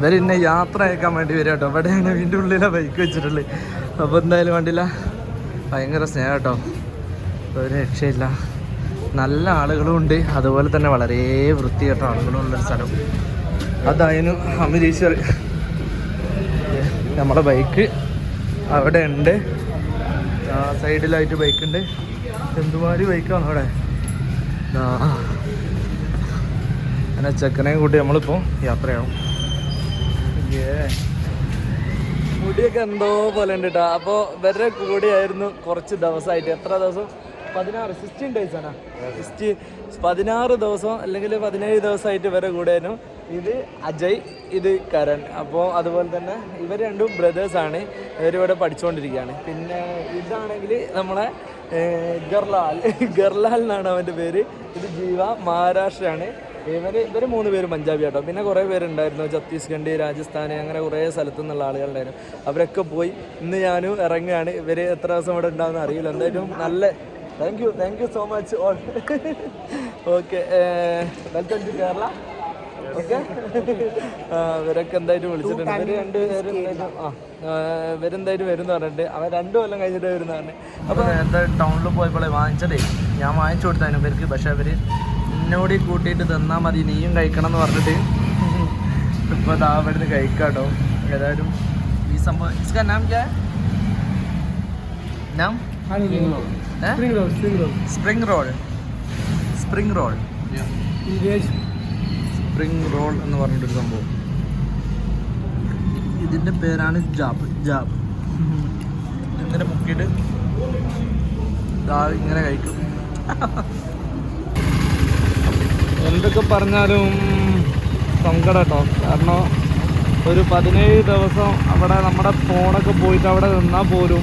ഇവർ ഇന്നെ യാത്ര അയക്കാൻ വേണ്ടി വരും കേട്ടോ. ഇവിടെയാണ് വീണ്ടും ഉള്ളിലെ ബൈക്ക് വെച്ചിട്ടുള്ളത് അപ്പോൾ എന്തായാലും വേണ്ടില്ല ഭയങ്കര സ്നേഹം കേട്ടോ. ഒരു രക്ഷയില്ല. നല്ല ആളുകളും ഉണ്ട്. അതുപോലെ തന്നെ വളരെ വൃത്തി വൃത്തികെട്ട ആളുകളും ഉള്ളൊരു സ്ഥലം. അതായിരുന്നു അമിരീശ്വർ നമ്മുടെ ബൈക്ക് അവിടെ ഉണ്ട്. ആ സൈഡിലായിട്ട് ബൈക്ക് ഉണ്ട്. എന്തുമാതിരി ബൈക്കാണ് അവിടെ? അങ്ങനെ ചെക്കനെയും കൂട്ടി നമ്മളിപ്പോൾ യാത്രയാവും. മുടിയൊക്കെ എന്തോ പോലെ ഉണ്ട് കേട്ടോ അപ്പോൾ വരെ കൂടിയായിരുന്നു കുറച്ച് ദിവസമായിട്ട്. എത്ര ദിവസം? പതിനാറ്. സിക്സ്റ്റീൻ ഡേയ്സ് ആണ്? സിക്സ്റ്റി പതിനാറ് ദിവസം അല്ലെങ്കിൽ പതിനേഴ് ദിവസമായിട്ട് വരെ കൂടെയായിരുന്നു. ഇത് അജയ് ഇത് കരൺ. അപ്പോൾ അതുപോലെ തന്നെ ഇവർ രണ്ടും ബ്രദേഴ്സാണ് ഇവരിവിടെ പഠിച്ചുകൊണ്ടിരിക്കുകയാണ് പിന്നെ ഇതാണെങ്കിൽ നമ്മളെ ഗർലാൽ. ഗർലാൽ എന്നാണ് അവന്റെ പേര്. ഇത് ജീവ മഹാരാഷ്ട്രയാണ്. ഇവർ ഇവർ മൂന്ന് പേരും പഞ്ചാബി ആട്ടോ. പിന്നെ കുറേ പേരുണ്ടായിരുന്നു. ഛത്തീസ്ഗഡ് രാജസ്ഥാൻ അങ്ങനെ കുറേ സ്ഥലത്തു നിന്നുള്ള ആളുകളുണ്ടായിരുന്നു. അവരൊക്കെ പോയി ഇന്ന് ഞാനും ഇറങ്ങുകയാണ്. ഇവർ എത്ര ദിവസം ഇവിടെ ഉണ്ടാവുന്ന അറിയില്ല. എന്തായാലും നല്ല thank you thank you so much all okay welcome to Kerala okay ഇവരൊക്കെ എന്തായാലും വിളിച്ചിട്ടുണ്ട്. ഇവർ രണ്ട് പേരും ആ ഇവരെന്തായാലും വരും എന്ന് പറഞ്ഞിട്ട് അവൻ രണ്ടു കൊല്ലം കഴിഞ്ഞിട്ട് വരുന്നതാണ് അപ്പോൾ എന്താ ടൗണിൽ പോയപ്പോഴേ വാങ്ങിച്ചതേ. ഞാൻ വാങ്ങിച്ചു കൊടുത്തായിരുന്നു ഇവർക്ക്. പക്ഷേ അവർ എന്നോട് കൂട്ടിയിട്ട് തന്നാൽ മതി നീയും കഴിക്കണം എന്ന് പറഞ്ഞിട്ട്. ഇപ്പോൾ ദാ ഇവിടുന്ന് കഴിക്കാട്ടോ. ഏതായാലും ഈ സംഭവം ഇസ്കാ നാം ക്യാ? നാം. Spring roll spring roll. Spring roll എന്ന് പറഞ്ഞിട്ടൊരു സംഭവം. ഇതിന്റെ പേരാണ് ജാബ് ജാബ് ഇങ്ങനെ മുക്കിയിട്ട് ദാ ഇങ്ങനെ കഴിക്കും. എന്തൊക്കെ പറഞ്ഞാലും സങ്കടം കേട്ടോ കാരണം ഒരു പതിനേഴ് ദിവസം അവിടെ നമ്മുടെ ഫോണൊക്കെ പോയിട്ട് അവിടെ നിന്നാൽ പോലും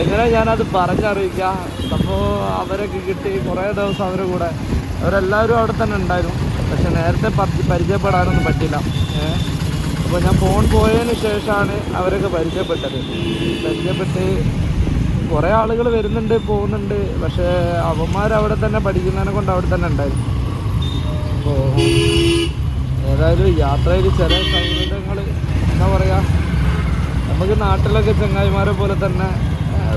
എങ്ങനെ ഞാനത് പറഞ്ഞറിയിക്കാം? അപ്പോൾ അവരൊക്കെ കിട്ടി. കുറേ ദിവസം അവരുടെ കൂടെ. അവരെല്ലാവരും അവിടെ തന്നെ ഉണ്ടായിരുന്നു. പക്ഷെ നേരത്തെ പരി- പരിചയപ്പെടാനൊന്നും പറ്റില്ല. അപ്പോൾ ഞാൻ ഫോൺ പോയതിന് ശേഷമാണ് അവരൊക്കെ പരിചയപ്പെട്ടത്. പരിചയപ്പെട്ട് കുറേ ആളുകൾ വരുന്നുണ്ട് പോകുന്നുണ്ട്. പക്ഷേ അവന്മാർ അവിടെ തന്നെ പഠിക്കുന്നതിനെ കൊണ്ട് അവിടെ തന്നെ ഉണ്ടായിരുന്നു. അപ്പോൾ ഏതായാലും യാത്രയിൽ ചില സൗഹൃദങ്ങൾ എന്താ പറയുക നമുക്ക് നാട്ടിലൊക്കെ ചങ്ങായിമാരെ പോലെ തന്നെ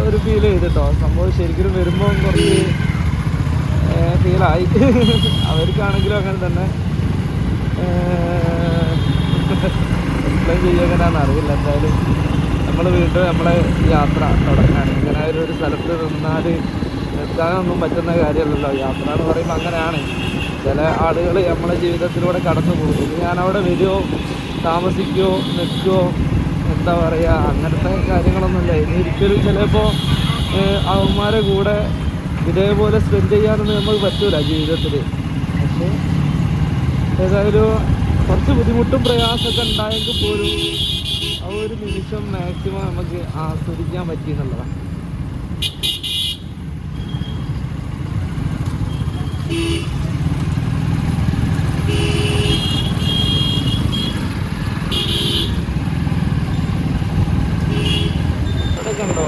ഒരു ഫീൽ ചെയ്തിട്ടോ? സംഭവം ശരിക്കും വരുമ്പോൾ കുറച്ച് ഫീലായി അവർക്കാണെങ്കിലും അങ്ങനെ തന്നെ എക്സ്പ്ലെയിൻ ചെയ്യാൻ അറിയില്ല. എന്തായാലും നമ്മൾ വീണ്ടും നമ്മളെ യാത്ര തുടങ്ങാണ് ഇങ്ങനെ ഒരു സ്ഥലത്ത് നിന്നാൽ നിർത്താനൊന്നും പറ്റുന്ന കാര്യമല്ലല്ലോ. യാത്ര എന്ന് പറയുമ്പോൾ അങ്ങനെയാണ്. ചില ആളുകൾ നമ്മളെ ജീവിതത്തിലൂടെ കടന്നു പോകും. ഇനി ഞാൻ അവിടെ വരുമോ താമസിക്കുമോ നിൽക്കുമോ എന്താ പറയുക അങ്ങനത്തെ കാര്യങ്ങളൊന്നുമില്ല. ഇനി ഒരിക്കലും ചിലപ്പോൾ അവന്മാരെ കൂടെ ഇതേപോലെ സ്പെൻഡ് ചെയ്യാനൊന്നും നമുക്ക് പറ്റൂല ജീവിതത്തിൽ പക്ഷേ ഏതായാലും കുറച്ച് ബുദ്ധിമുട്ടും പ്രയാസമൊക്കെ ഉണ്ടായെങ്കിൽ പോലും ഒരു നിമിഷം മാക്സിമം നമുക്ക് ആസ്വദിക്കാൻ പറ്റി എന്നുള്ളതാണ് കണ്ടോ?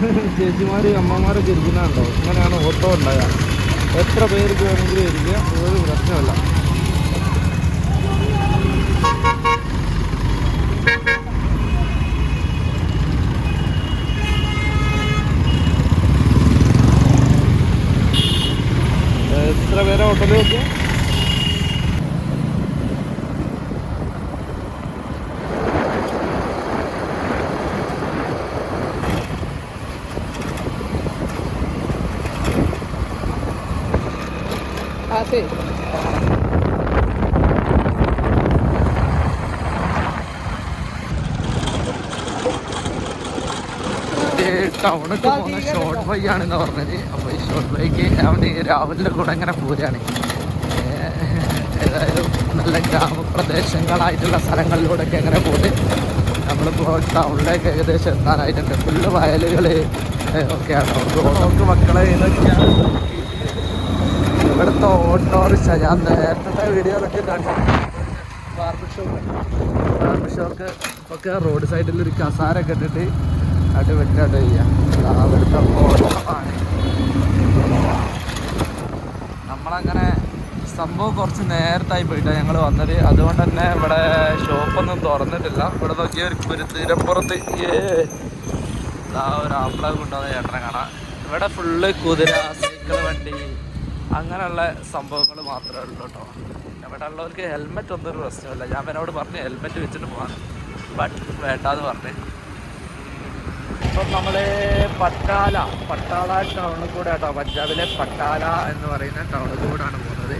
ചേച്ചിമാര് അമ്മമാരൊക്കെ ഇരിക്കുന്നുണ്ടോ? ഇങ്ങനെയാണ് ഓട്ടോ ഉണ്ടായ എത്ര പേർക്ക് വേണമെങ്കിലും ഇരിക്കുക ഒരു പ്രശ്നമല്ല ടൗണൊക്കെ പോകുന്ന ഷോർട്ട് വൈ ആണെന്ന് പറഞ്ഞത് അപ്പോൾ ഈ ഷോർട്ട് വൈക്ക് അവന് രാവിലെ കൂടെ ഇങ്ങനെ പോരാണ്. ഏതായാലും നല്ല ഗ്രാമപ്രദേശങ്ങളായിട്ടുള്ള സ്ഥലങ്ങളിലൂടെയൊക്കെ അങ്ങനെ പോയിട്ട് നമ്മളിപ്പോൾ ടൗണിലേക്ക് ഏകദേശം എത്താനായിട്ടുണ്ട്. ഫുള്ള് വയലുകൾ ഒക്കെയാണ്. നമുക്ക് മക്കളെ ഇവിടുത്തെ ഓട്ടോറിക്ഷ ഞാൻ നേരത്തെ വീഡിയോയിലൊക്കെ കണ്ടു. ബാർബർ ഷോപ്പ് ബാർബർ ഷോപ്പ് ഒക്കെ റോഡ് സൈഡിൽ ഒരു കസാരൊക്കെ ഇട്ടിട്ട് ആ, അവിടുത്തെ ഓട്ടമാണ് നമ്മളങ്ങനെ സംഭവം കുറച്ച് നേരത്തായി പോയിട്ടാണ് ഞങ്ങൾ വന്നത്. അതുകൊണ്ട് തന്നെ ഇവിടെ ഷോപ്പൊന്നും തുറന്നിട്ടില്ല. ഇവിടെ നോക്കിയ ഒരു തീരപ്പുറത്ത് ദാ ഒരു ആപ്പിള കൊണ്ടുവന്ന ചേട്ടനെ കാണാം. ഇവിടെ ഫുള്ള് കുതിര സൈക്കിൾ വണ്ടി അങ്ങനെയുള്ള സംഭവങ്ങൾ മാത്രമേ ഉള്ളൂ കേട്ടോ. ഇവിടെ ഉള്ളവർക്ക് ഹെൽമെറ്റ് ഒന്നും ഒരു പ്രശ്നമില്ല ഞാൻ എന്നോട് പറഞ്ഞു ഹെൽമെറ്റ് വെച്ചിട്ട് പോകാൻ ബട്ട് വേണ്ടാന്ന് പറഞ്ഞു. ഇപ്പം നമ്മൾ പട്ടാല പട്ടാള ടൗണിൽ കൂടെ കേട്ടോ പഞ്ചാബിലെ പട്ടാല എന്ന് പറയുന്ന ടൗണിൽ കൂടെയാണ് പോകുന്നത്.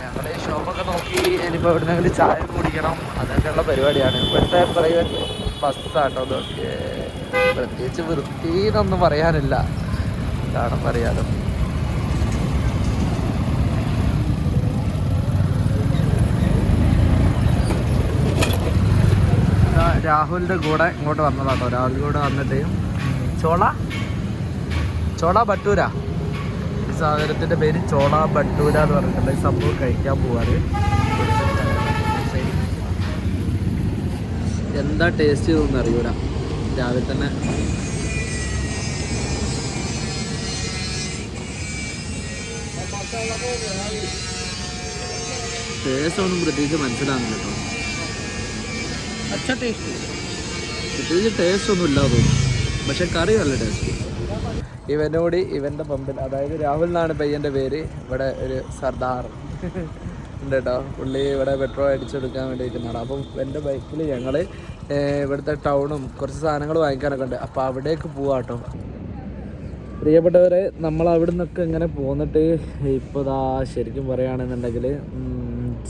ഞങ്ങൾ ഷോപ്പൊക്കെ നോക്കി ഇനിയിപ്പോൾ ഇവിടുന്ന് ചായ കുടിക്കണം. അതൊക്കെയുള്ള പരിപാടിയാണ്. ഇവിടുത്തെ പ്രൈവറ്റ് ബസ്സാട്ടോ അതൊക്കെ പ്രത്യേകിച്ച് വൃത്തിന്നൊന്നും പറയാനില്ല. കാരണം അറിയാലോ. ഇതാ രാഹുലിന്റെ കൂടെ ഇങ്ങോട്ട് വന്നതാട്ടോ രാഹുൽ കൂടെ വന്നിട്ട് ചോള ചോള ബട്ടൂര. ഈ സാധനത്തിന്റെ പേര് ചോള ബട്ടൂര എന്ന് പറഞ്ഞിട്ടുണ്ട്. ഈ സംഭവം കഴിക്കാൻ പോവാറ് എന്താ ടേസ്റ്റ് ചെയ്തൊന്നും അറിയൂല. രാവിലെ തന്നെ. ടേസ്റ്റ് ഒന്നും പ്രത്യേകിച്ച് മനസ്സിലാകുന്നില്ല കേട്ടോ. अच्छा टेस्ट है പ്രത്യേകിച്ച് ടേസ്റ്റ് ഒന്നും ഇല്ലാതെ തോന്നുന്നു പക്ഷെ കറി നല്ല ടേസ്റ്റ് ഇവനോട് ഇവൻ്റെ പമ്പിൽ അതായത് രാഹുൽ എന്നാണ് പയ്യൻ്റെ പേര് ഇവിടെ ഒരു സർദാർ ഉണ്ട് കേട്ടോ പുള്ളി ഇവിടെ പെട്രോൾ അടിച്ചെടുക്കാൻ വേണ്ടി നിൽക്കുന്നതാണ് അപ്പം എൻ്റെ ബൈക്കിൽ ഞങ്ങൾ ഇവിടുത്തെ ടൗണും കുറച്ച് സാധനങ്ങൾ വാങ്ങിക്കാനൊക്കെ ഉണ്ട് അപ്പോൾ അവിടേക്ക് പോവാം കേട്ടോ പ്രിയപ്പെട്ടവരെ നമ്മൾ അവിടെ നിന്നൊക്കെ ഇങ്ങനെ പോന്നിട്ട് ഇപ്പോൾ ദാ ശരിക്കും പറയുകയാണെന്നുണ്ടെങ്കിൽ ഉം,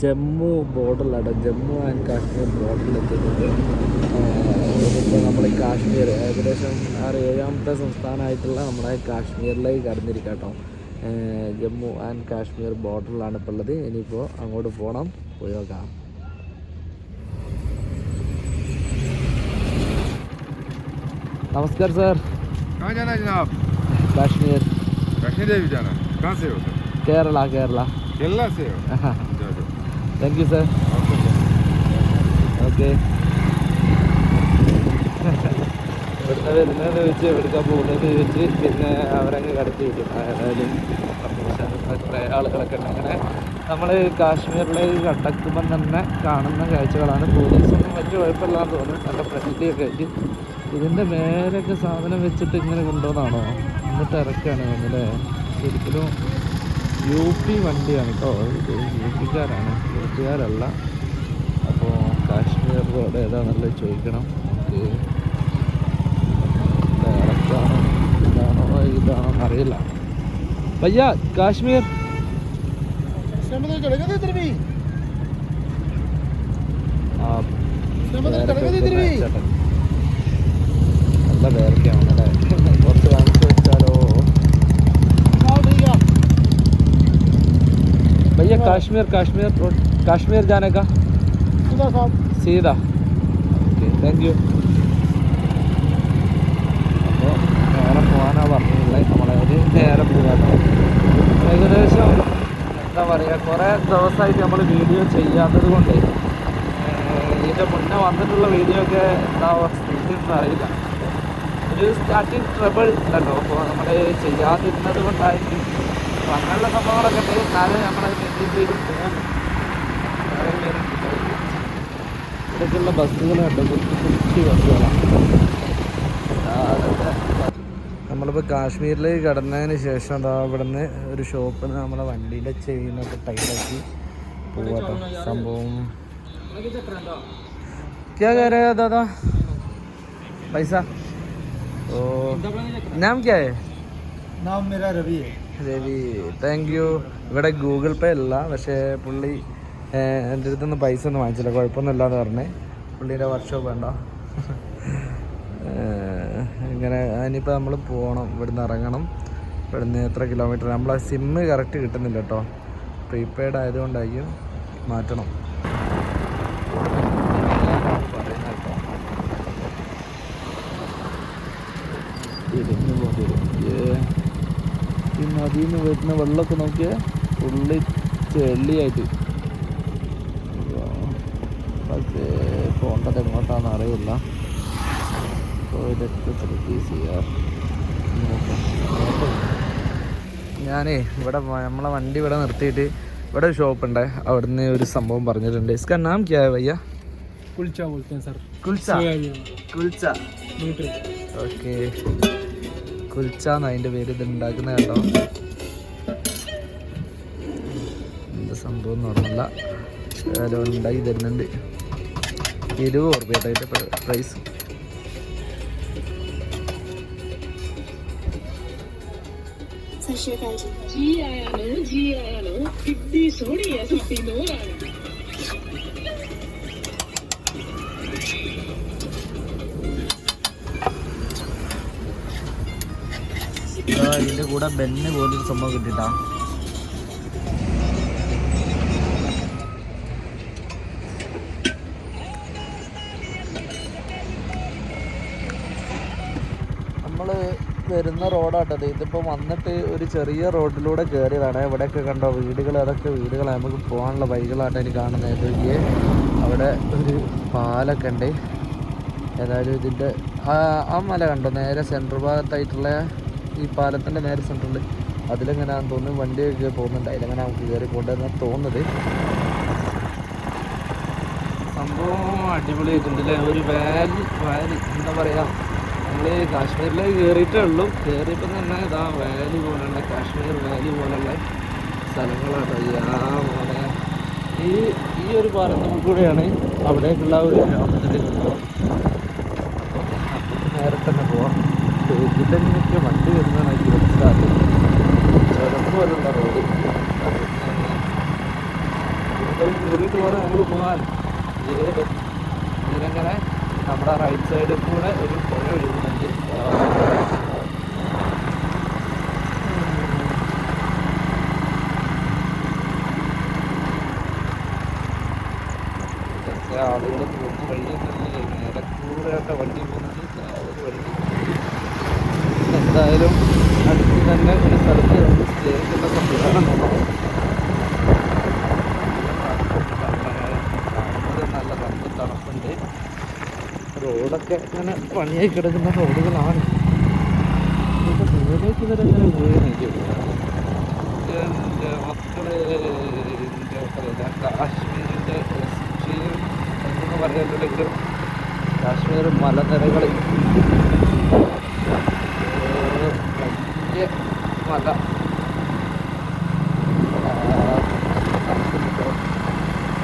ജമ്മു ബോർഡറിലാണ് ജമ്മു ആൻഡ് കാശ്മീർ ബോർഡറിലെത്തുന്നത് ഇപ്പോൾ നമ്മുടെ കാശ്മീർ ഏകദേശം ആറ് ഏഴാമത്തെ സംസ്ഥാനമായിട്ടുള്ള നമ്മുടെ കാശ്മീരിലേക്ക് കടന്നിരിക്കാം ജമ്മു ആൻഡ് കാശ്മീർ ബോർഡറിലാണ് ഇപ്പോൾ ഉള്ളത്. ഇനിയിപ്പോൾ അങ്ങോട്ട് പോകണം പോയി നമസ്കാരം സാർ. കാശ്മീർ. കാശ്മീർ. കേരള കേരള. കേരള से താങ്ക് യു സർ ഓക്കെ ഇവിടുന്ന് വരുന്നത് വെച്ച് എടുക്കാൻ പോകുന്നത് വെച്ച് പിന്നെ അവരങ്ങ് കടത്തി വിട്ടു ആയാലും കുറേ ആളുകളൊക്കെ ഉണ്ട്. അങ്ങനെ നമ്മൾ കാശ്മീരിലേക്ക് കടക്കുമ്പം തന്നെ കാണുന്ന കാഴ്ചകളാണ്. പോലീസൊന്നും വലിയ കുഴപ്പമില്ലാന്ന് തോന്നുന്നു. നല്ല പ്രകൃതിയൊക്കെ ആയിട്ട് ഇതിന്റെ മേലൊക്കെ സാധനം വെച്ചിട്ട് ഇങ്ങനെ കൊണ്ടുപോകുന്നതാണോ? എന്നിട്ട് ഇറക്കുകയാണ് തോന്നുന്നല്ലേ ശരിക്കും യു പി വണ്ടിയാണ് കേട്ടോ. യു പിക്കാരാണ് യു പിക്കാരല്ല അപ്പോൾ കാശ്മീർ റോഡ് ഏതാണെന്നുള്ളത് ചോദിക്കണം. നമുക്ക് ഡയറക്റ്റാണോ ഇതാണോ ഇതാണോ അറിയില്ല പയ്യ കാശ്മീർ. നല്ല പേരൊക്കെയാണ് അല്ലേ കുറച്ച് വാങ്ങിച്ചു വെച്ചാലോ Kashmir Kashmir road Kashmir Janaka. Sita. Okay thank you അപ്പോൾ നേരെ പോകാനാണ് പറഞ്ഞിട്ടുള്ളത് നമ്മളൊരു നേരെ പോകാനാണ് ഏകദേശം എന്താ പറയുക കുറേ ദിവസമായിട്ട് നമ്മൾ വീഡിയോ ചെയ്യാത്തത് കൊണ്ട് ഇതിന്റെ മുന്നേ വന്നിട്ടുള്ള വീഡിയോ ഒക്കെ എന്താ സ്ഥിതിയൊന്നും അറിയില്ല. ഒരു സ്റ്റാർട്ടിങ് ട്രബിൾ ഉണ്ടല്ലോ. അപ്പോൾ നമ്മൾ ചെയ്യാതിരുന്നത് കൊണ്ടായിരിക്കും. അപ്പോൾ അങ്ങനെയുള്ള സംഭവങ്ങളൊക്കെ ഉണ്ട് എന്നാലും നമ്മളത് മെയിൻറ്റെയിൻ ചെയ്ത് പോകും കുറേ പേരുണ്ട് ഇതൊക്കെയുള്ള ബസ്സുകളുണ്ട് കുറ്റി കുറ്റി ബസ്സുകളാണ് നമ്മളിപ്പോൾ കാശ്മീരിലേക്ക് കടന്നതിന് ശേഷം അതാ ഇവിടുന്ന് ഒരു ഷോപ്പിൽ നിന്ന് നമ്മളെ വണ്ടീൻ്റെ ചെയിനൊക്കെ ടൈറ്റാക്കി പോവാട്ടോ സംഭവം क्या कह रहे हो दादा पैसा तो नाम क्या है नाम मेरा रवि है രവി താങ്ക് യു ഇവിടെ ഗൂഗിൾ പേ അല്ല പക്ഷേ പുള്ളി എന്റെ അടുത്തൊന്നും പൈസ ഒന്നും വാങ്ങിച്ചില്ല കുഴപ്പമൊന്നുമില്ല എന്ന് പറഞ്ഞേ പുള്ളീന്റെ വർക്ക്ഷോപ്പ് വേണ്ട ഇങ്ങനെ ഇനിയിപ്പോൾ നമ്മൾ പോകണം ഇവിടുന്ന് ഇറങ്ങണം. ഇവിടുന്ന് എത്ര കിലോമീറ്റർ നമ്മളെ സിമ്മ് കറക്റ്റ് കിട്ടുന്നില്ല കേട്ടോ പ്രീപെയ്ഡ് ആയതുകൊണ്ടായിരിക്കും മാറ്റണം പറയുന്നത് കേട്ടോ തിരിഞ്ഞു പോകേണ്ടി വരും ഏ ഇതിൽ നിന്ന് വരുന്ന വെള്ളമൊക്കെ നോക്കിയാൽ ഉള്ളി ചെള്ളിയായിട്ട്. പോകേണ്ടത് എങ്ങോട്ടാണെന്ന് അറിയില്ല. ഞാനേ ഇവിടെ നമ്മളെ വണ്ടി ഇവിടെ നിർത്തിയിട്ട് ഇവിടെ ഒരു ഷോപ്പുണ്ട് അവിടുന്ന് ഒരു സംഭവം പറഞ്ഞിട്ടുണ്ട്. ഇസ്കാൻ നാം ക്യാ വയ്യ കുൽച്ച ബോൾത്തെ കുൽച്ച? ഓക്കെ. കുൽച്ചാന്ന് അതിന്റെ പേര് ഇത് ഉണ്ടാക്കുന്നത് കേട്ടോ എന്തോന്ന് ഓർമ്മല്ല ലോൺ ഉണ്ടാക്കി തരുന്നുണ്ട്. ഇരുപത് ഉറുപ്പ്യട്ടോ അതിന്റെ പ്രൈസ് ഇതിന്റെ കൂടെ ബെന്ന് പോലൊരു സംഭവം കിട്ടിട്ടാ. വരുന്ന റോഡാട്ടത് ഇതിപ്പോൾ വന്നിട്ട് ഒരു ചെറിയ റോഡിലൂടെ കയറിയതാണ് ഇവിടെയൊക്കെ കണ്ടോ വീടുകൾ അതൊക്കെ വീടുകളാണ്. നമുക്ക് പോകാനുള്ള വഴികളായിട്ട് എനിക്ക് കാണുന്നത്. ഈ അവിടെ ഒരു പാലൊക്കെ ഉണ്ട്. ഏതായാലും ഇതിന്റെ ആ മല കണ്ടോ? നേരെ സെൻട്രൽ ഭാഗത്തായിട്ടുള്ള ഈ പാലത്തിന്റെ നേരെ സെന്ററിൽ അതിലെങ്ങനെയാണെന്ന് തോന്നുന്നു വണ്ടിയൊക്കെ പോകുന്നുണ്ട്. അതിലെങ്ങനെ നമുക്ക് കയറി പോകേണ്ടതെന്ന് തോന്നുന്നത്. സംഭവം അടിപൊളിയായിട്ടുണ്ട് അല്ലേ? ഒരു വാലി വാലി എന്താ പറയുക നമ്മൾ കാശ്മീരിലേക്ക് കയറിയിട്ടേ ഉള്ളൂ. കയറിയപ്പോൾ തന്നെ ഇതാ വാലി പോലുള്ള കാശ്മീർ വാലി പോലുള്ള സ്ഥലങ്ങളാണ്. യാ മോനെ. ഈ ഈ ഒരു പാലത്തിൽ കൂടെയാണ് അവിടേക്കുള്ള ഒരു ഗ്രാമത്തിന്റെ നേരെ തന്നെ പോവാം. ഇതിലൊക്കെ വണ്ടി വരുന്നതാണ് എനിക്ക് മനസ്സിലാക്കുന്നത് ചുരം പോലുള്ള റോഡ്. കയറിയിട്ട് വേണം നമ്മൾ പോകാൻ ഇത് ഇതിലങ്ങനെ നമ്മുടെ റൈറ്റ് സൈഡിൽ കൂടെ ഒരു പുഴ ഒഴുകുന്നുണ്ട് ഇതൊക്കെ ആളുകൾ പോകുന്ന വഴിയൊക്കെ നേരെ കൂടെയൊക്കെ വണ്ടി പോകുന്നത് ഒരു വഴി എന്തായാലും അടുത്ത് തന്നെ ഒരു സ്ഥലത്ത് നമുക്ക് സ്റ്റേ ചെയ്യുന്ന സംവിധാനം നല്ല തണുപ്പ് തണുപ്പുണ്ട്. റോഡൊക്കെ ഇങ്ങനെ പണിയായി കിടക്കുന്ന റോഡുകളാണ്. ഇവിടെ ഇവരെ ഇങ്ങനെ വീണിരിക്കും എന്റെ എന്റെ മക്കളെല്ലാം എക്സ്ട്രീം പറയുന്നുണ്ടെങ്കിലും കാശ്മീർ മലനിരകളിൽ വലിയ മല.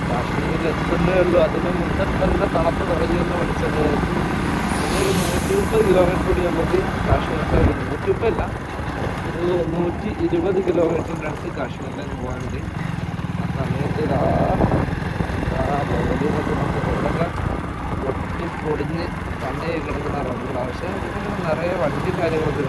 കാശ്മീരിൽ അതിന് മുന്നേ തന്നെ തണുപ്പ് തുടങ്ങിയെന്ന് പഠിച്ചത് ഒരു നൂറ്റി മുപ്പത് കിലോമീറ്റർ കൂടി നമുക്ക് കാശ്മീരിലേക്ക് നൂറ്റി മുപ്പതല്ല ഒരു നൂറ്റി ഇരുപത് കിലോമീറ്ററിന്റെ അടുത്ത് കാശ്മീരിലേക്ക് പോകാനുണ്ട് ആ സമയത്ത് ആ നിന്നൊക്കെ നമുക്ക് റോഡൊക്കെ പൊട്ടി പൊടിഞ്ഞ് പണ്ടേ കിടക്കുന്ന റോഡുകളാണ് പക്ഷേ നിറയെ വണ്ടി കാര്യങ്ങളൊക്കെ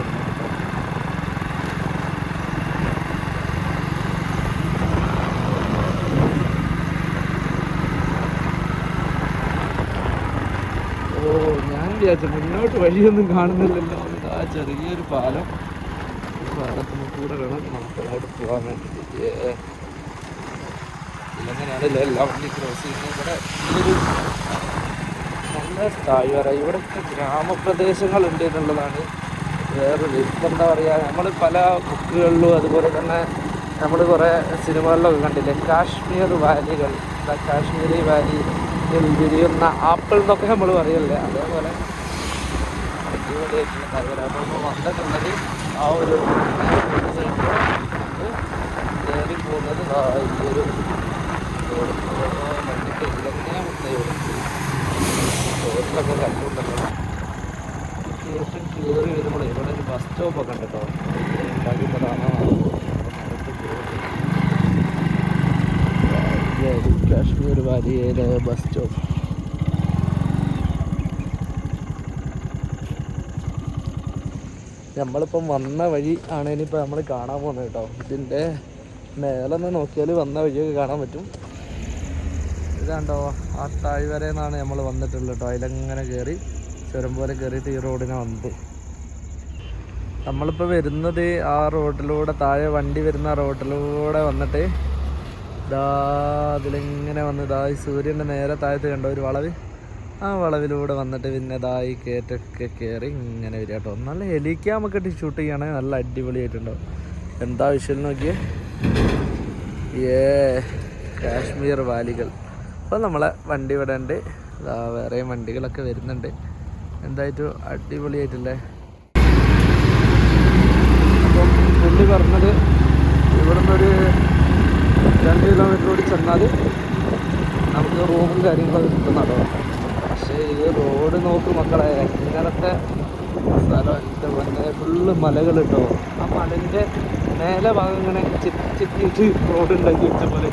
ഓ ഞാൻ വിചാരിച്ചു മുന്നോട്ട് വഴിയൊന്നും കാണുന്നില്ലല്ലോ. ആ ചെറിയൊരു പാലം. ഈ പാലത്തിന് കൂടെ വേണം നമുക്ക് പോകാൻ വേണ്ടിയിട്ട്. ഏ. എല്ലാ വണ്ടി ക്രോസ് ചെയ്യുന്നത് ഇവിടെ നല്ല താഴ്വര ഇവിടെയൊക്കെ ഗ്രാമപ്രദേശങ്ങളുണ്ട് എന്നുള്ളതാണ് വേറൊരു ഇപ്പം എന്താ പറയുക നമ്മൾ പല ബുക്കുകളിലും അതുപോലെ തന്നെ നമ്മൾ കുറേ സിനിമകളിലൊക്കെ കണ്ടില്ലേ കാശ്മീർ വാലികൾ കാശ്മീരി വാലി വിരിയുന്ന ആപ്പിൾ എന്നൊക്കെ നമ്മൾ പറയല്ലേ അതേപോലെ അടിപൊളിയായിട്ടുള്ള ആ ഒരു കയറി പോകുന്നത് ഈ ഒരു റോഡിലൊക്കെ കണ്ടുകൊണ്ടല്ലോ ശേഷം കയറി വരുമ്പോൾ ഇവിടെ ഒരു ബസ് സ്റ്റോപ്പൊക്കെ ഉണ്ട് കേട്ടോ. ഉണ്ടാക്കിയപ്പോഴാണ് കാശ്മീർ വാലിയിലെ ബസ് സ്റ്റോപ്പ് നമ്മളിപ്പം വന്ന വഴി ആണ് ഇനിയിപ്പോൾ നമ്മൾ കാണാൻ പോകുന്നത് കേട്ടോ. ഇതിന്റെ മേലൊന്ന് നോക്കിയാൽ വന്ന വഴിയൊക്കെ കാണാൻ പറ്റും. ഇതാണ്ടോ ആ താഴ്വരയെന്നാണ് നമ്മൾ വന്നിട്ടുള്ളത് കേട്ടോ അതിലങ്ങനെ കയറി ചുരം പോലെ കയറിയിട്ട് ഈ റോഡിനെ വന്നത് നമ്മളിപ്പോൾ വരുന്നത് ആ റോഡിലൂടെ താഴെ വണ്ടി വരുന്ന റോഡിലൂടെ വന്നിട്ട് ഇതാ അതിലിങ്ങനെ വന്ന് ഇതാ ഈ സൂര്യന്റെ നേരെ താഴത്ത് കണ്ടോ ഒരു വളവ്? ആ വളവിലൂടെ വന്നിട്ട് പിന്നെ ദാ ഈ കയറ്റൊക്കെ കയറി ഇങ്ങനെ വരിക കേട്ടോ നല്ല ഹെലിക്യാമൊക്കെ ഇട്ട് ഷൂട്ട് ചെയ്യുകയാണെങ്കിൽ നല്ല അടിപൊളിയായിട്ടുണ്ടാവും എന്താ വിഷയം നോക്കിയേ? ഏ കാശ്മീർ വാലികൾ. അപ്പോൾ നമ്മളെ വണ്ടി ഇവിടെ ഉണ്ട്. വേറെയും വണ്ടികളൊക്കെ വരുന്നുണ്ട്. എന്തായിട്ടും അടിപൊളിയായിട്ടില്ലേ? അപ്പം പുള്ളി പറഞ്ഞത് ഇവിടുന്ന് ഒരു രണ്ട് കിലോമീറ്റർ കൂടി ചെന്നാൽ നമുക്ക് റൂമും കാര്യങ്ങളൊക്കെ കിട്ടുന്നുണ്ടോ പക്ഷേ ഇത് റോഡ് നോക്ക് മക്കളെ ഇങ്ങനത്തെ സ്ഥലം എന്റെ ഫുള്ള് മലകൾ കേട്ടോ ആ മലന്റെ മേലെ ഭാഗം ഇങ്ങനെ ചെത്തി റോഡ് ഉണ്ടാക്കി വെച്ച പോലെ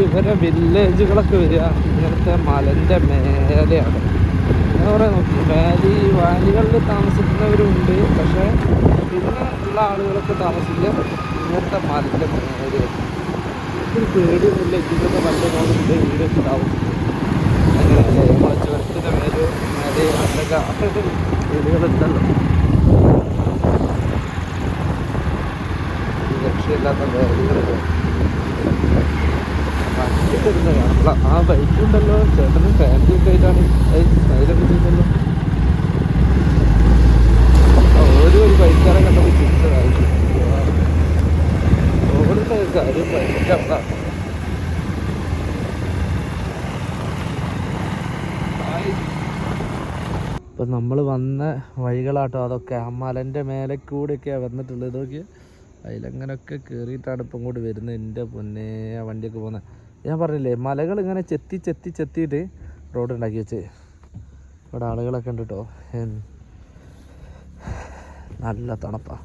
ഇവരെ വില്ലേജുകളൊക്കെ വരിക. ഇങ്ങനത്തെ മലന്റെ മേലെയാണ്. എന്താ പറയുക വാലി വാലികളിൽ താമസിക്കുന്നവരുണ്ട്. പക്ഷേ പിന്നെ ഉള്ള ആളുകളൊക്കെ താമസിക്കുക ഇങ്ങനത്തെ മലന്റെ ഒരു ഒരു പേടിയൊന്നുമില്ല. ഇങ്ങനത്തെ മലന്റെ മുകളിൽ വീട് ഉണ്ടാവും അങ്ങനെയല്ലേ? ചുരത്തിന്റെ മേലെ മേലെ അങ്ങനെയൊക്കെ വീടുകളുണ്ടല്ലോ. ഈ രക്ഷയില്ലാത്ത വേദികളൊക്കെ ഇരുന്ന് ആ ബൈക്ക് ഉണ്ടല്ലോ. ചേട്ടന് ഫാമിലി ഒക്കെ ആയിട്ടാണ്. സ്മൈലൊക്കെ ഓരോ ഒരു ബൈക്കാരെ കണ്ടപ്പോൾ ചിരിച്ചതായി ഓടുന്ന കാര്യം നമ്മൾ വന്ന വഴികളാട്ടോ അതൊക്കെ. ആ മലന്റെ മേലെ കൂടെയൊക്കെയാണ് വന്നിട്ടുള്ളത്. ഇതൊക്കെ. അതിലങ്ങനെയൊക്കെ കയറിയിട്ടാണ് ഇപ്പം ഇങ്ങോട്ട് വരുന്നത്. എന്റെ പൊന്നേ ആ വണ്ടിയൊക്കെ പോകുന്നത് ഞാൻ പറഞ്ഞില്ലേ മലകൾ ഇങ്ങനെ ചെത്തി ചെത്തി ചെത്തിയിട്ട് റോഡ് ഉണ്ടാക്കി വെച്ച്. ഇവിടെ ആളുകളൊക്കെ ഉണ്ട് കേട്ടോ നല്ല തണുപ്പാണ്